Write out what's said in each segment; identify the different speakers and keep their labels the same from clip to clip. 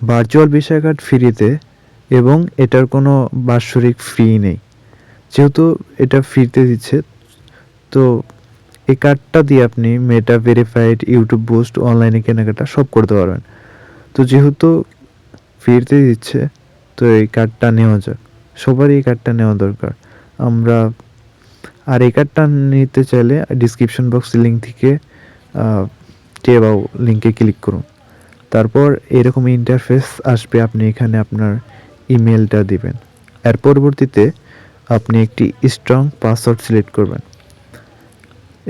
Speaker 1: Virtual visa card ফ্রিতে এবং এটার কোনো বাৎসরিক ফি নেই। যেহেতু এটা ফ্রিতে দিচ্ছে, তো এই কার্ডটা দিয়ে আপনি মেটা ভেরিফাইড ইউটিউব বুস্ট অনলাইনে কেনাকাটা সব করতে পারবেন। তো যেহেতু ফ্রিতে দিচ্ছে, তো এই কার্ডটা নেওয়া যাক। সবারই এই কার্ডটা নেওয়া দরকার। আমরা আর এই কার্ডটা নিতে চাইলে ডিসক্রিপশন বক্সের লিঙ্ক থেকে টেবাও লিঙ্কে ক্লিক করুন। তারপর এরকম ইন্টারফেস আসবে, আপনি এখানে আপনার ইমেলটা দিবেন। এর পরবর্তীতে আপনি একটি স্ট্রং পাসওয়ার্ড সিলেক্ট করবেন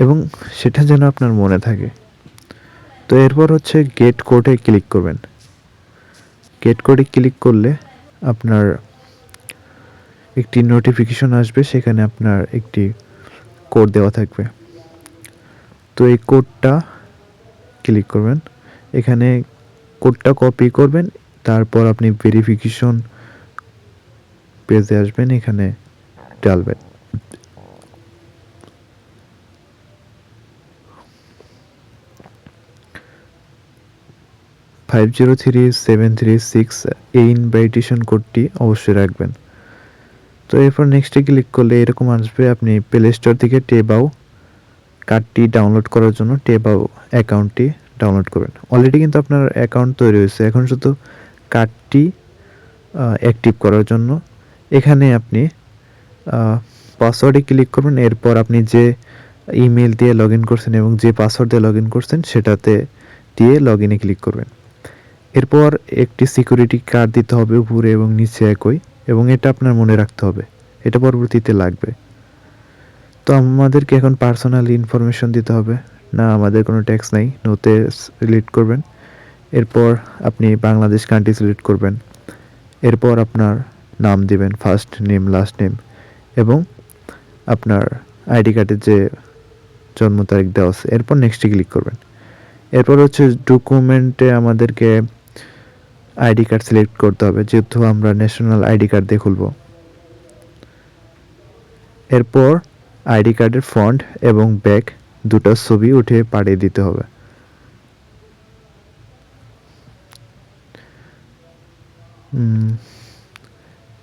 Speaker 1: এবং সেটা যেন আপনার মনে থাকে। তো এরপর হচ্ছে গেট কোডে ক্লিক করবেন। গেট কোডে ক্লিক করলে আপনার একটি নোটিফিকেশন আসবে, সেখানে আপনার একটি কোড দেওয়া থাকবে। তো এই কোডটা ক্লিক করবেন। এখানে কোডটা কপি করবেন, তারপর আপনি ভেরিফিকেশন পেজে আসবেন, এখানে ডালবেন five zero three seven three six এই ইনভাইটেশন কোডটি অবশ্যই রাখবেন। তো এরপর নেক্সটে ক্লিক করলে এরকম আসবে, আপনি প্লে স্টোর থেকে টেবাও কার্ডটি ডাউনলোড করার জন্য টেবাও অ্যাকাউন্টটি ডাউনলোড করবেন। অলরেডি কিন্তু আপনার অ্যাকাউন্ট তৈরি হয়েছে। এখন শুধু কার্ডটি অ্যাক্টিভ করার জন্য। এখানে আপনি পাসওয়ার্ডে ক্লিক করবেন। এরপর আপনি যে ইমেল দিয়ে লগ ইন করছেন এবং যে পাসওয়ার্ড দিয়ে লগ ইন করছেন, সেটাতে দিয়ে লগ ইনে ক্লিক করবেন। এরপর একটি সিকিউরিটি কার্ড দিতে হবে উপরে এবং নিচে একই এবং এটা আপনার মনে রাখতে হবে। এটা পরবর্তীতে লাগবে। তো আমাদেরকে এখন পার্সোনাল ইনফরমেশন দিতে হবে। না, আমাদের কোনো ট্যাক্স নাই। নোতে সিলেক্ট করবেন। এরপর আপনি বাংলাদেশ কান্ট্রি সিলেক্ট করবেন। এরপর আপনার নাম দিবেন ফার্স্ট নেম লাস্ট নেম এবং আপনার আইডি কার্ডের যে জন্ম তারিখ দেওয়া আছে, এরপর নেক্সটে ক্লিক করবেন। এরপর হচ্ছে ডকুমেন্টে আমাদেরকে আইডি কার্ড সিলেক্ট করতে হবে। যেহেতু আমরা ন্যাশনাল আইডি কার্ড দিয়ে খুলব। এরপর আইডি কার্ডের ফ্রন্ট এবং ব্যাক দুটো ছবি উঠে পাঠিয়ে দিতে হবে।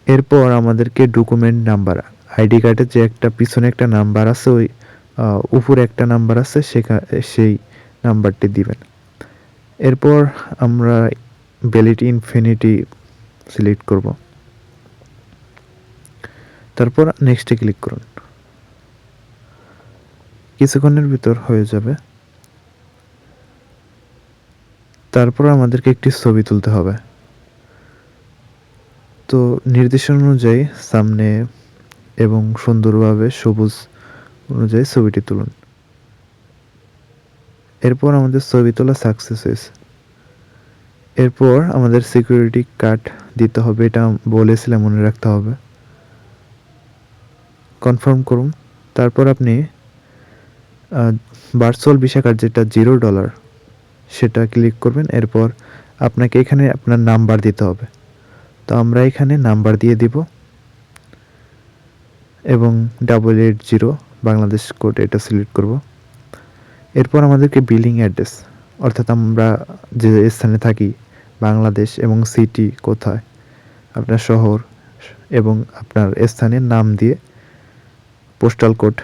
Speaker 1: এরপর আমাদেরকে ডকুমেন্ট নাম্বার আইডি কার্ডের যে একটা পিছনে একটা নাম্বার আছে, ওই উপরে একটা নাম্বার আছে সেই নাম্বারটি দিবেন। এরপর আমরা ভ্যালিড ইনফিনিটি সিলেক্ট করব। তারপর নেক্সটে ক্লিক করুন। কিছুক্ষণের ভিতর হয়ে যাবে। তারপর আমাদেরকে একটি ছবি তুলতে হবে। তো নির্দেশনা অনুযায়ী সামনে এবং সুন্দরভাবে সবুজ অনুযায়ী ছবিটি তুলুন। এরপর আমাদের ছবি তোলা সাকসেস হয়েছে এরপর আমাদের সিকিউরিটি কার্ড দিতে হবে, এটা বলেছিলাম মনে রাখতে হবে। কনফার্ম করুন। তারপর আপনি ভার্চুয়াল ভিসা কার্ড যেটা জিরো ডলার সেটা ক্লিক করবেন, এরপর আপনাকে এখানে আপনার নাম্বার দিতে হবে। তো আমরা এখানে নাম্বার দিয়ে দিব এবং double eight zero Bangladesh code এটা সিলেক্ট করব। এরপর আমাদেরকে বিলিং অ্যাড্রেস অর্থাৎ আমরা যে স্থানে থাকি, বাংলাদেশ এবং সিটি কোথায়, আপনার শহর এবং আপনার স্থানের নাম দিয়ে পোস্টাল কোড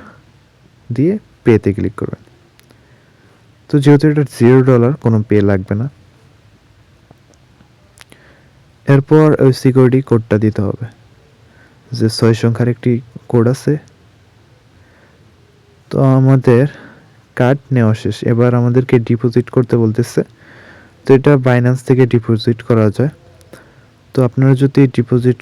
Speaker 1: দিয়ে পেতে ক্লিক করবেন। তো যেহেতু এটা জিরো ডলার কোনো পে লাগবে না। এরপর ওই সিকিউরিটি কোডটা দিতে হবে। যে ছয় সংখ্যার একটি কোড আছে। তো আমাদের কার্ড নেওয়া শেষ। এবার আমাদেরকে ডিপোজিট করতে বলতেছে। তো এটা বাইন্যান্স থেকে ডিপোজিট করা যায়। তো আপনারা যদি ডিপোজিট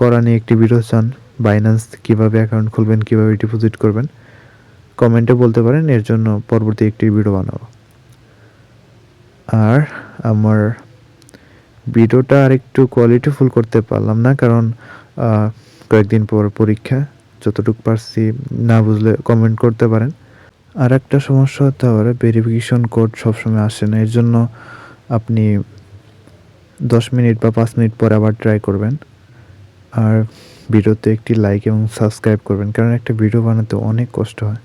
Speaker 1: করা নিয়ে একটি ভিডিও চান বাইন্যান্স কীভাবে অ্যাকাউন্ট খুলবেন, কীভাবে ডিপোজিট করবেন কমেন্টে বলতে পারেন, এর জন্য পরবর্তী একটি ভিডিও বানাবো। আর আমার ভিডিওটা আর একটু কোয়ালিটিফুল করতে পারলাম না, কারণ কয়েকদিন পর পরীক্ষা, যতটুকু পারছি না বুঝলে কমেন্ট করতে পারেন। আর একটা সমস্যা হতে পারে ভেরিফিকেশন কোড সবসময় আসে না, এর জন্য আপনি দশ মিনিট বা পাঁচ মিনিট পরে আবার ট্রাই করবেন। আর ভিডিওতে একটি লাইক এবং সাবস্ক্রাইব করবেন, কারণ একটা ভিডিও বানাতে অনেক কষ্ট হয়।